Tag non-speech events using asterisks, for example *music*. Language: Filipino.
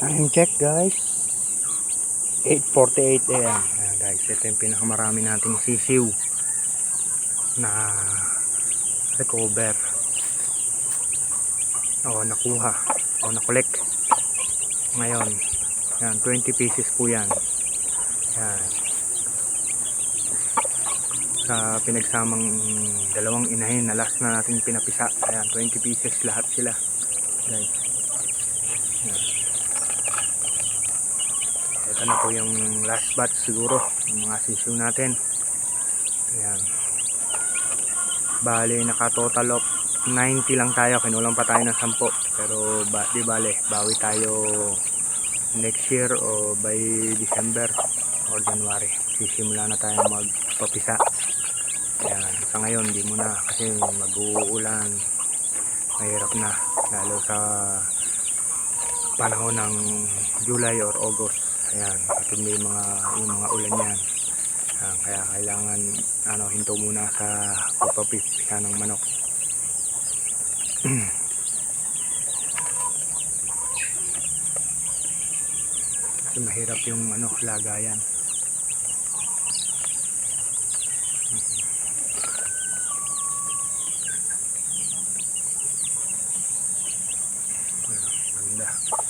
Time check guys. 8.48 am. Guys, ito yung pinakamarami nating sisiw na recover. O nakuha. O nakolek. Ngayon. Yan, 20 pieces po yan. Yan. Sa pinagsamang dalawang inahin na last na natin pinapisa. Ayan, 20 pieces lahat sila. Guys. Yan. Na po yung last batch siguro ng mga sisiw natin. Ayan. Bale, naka-total of 90 lang tayo. Kinulang pa tayo ng 10. Pero ba, di bale, bawi tayo next year o by December or January. Sisimula na tayo magpapisa. Ayan. Sa ngayon, di mo na kasi mag-uulan. Mahirap na. Lalo sa panahon ng July or August. Ayan, matindi yung mga, yung mga ulan yan. Ayan, kaya kailangan ano, hinto muna sa pagpapipisa ng manok. *clears throat* Kasi mahirap yung ano, lagayan. *clears throat* Ganda.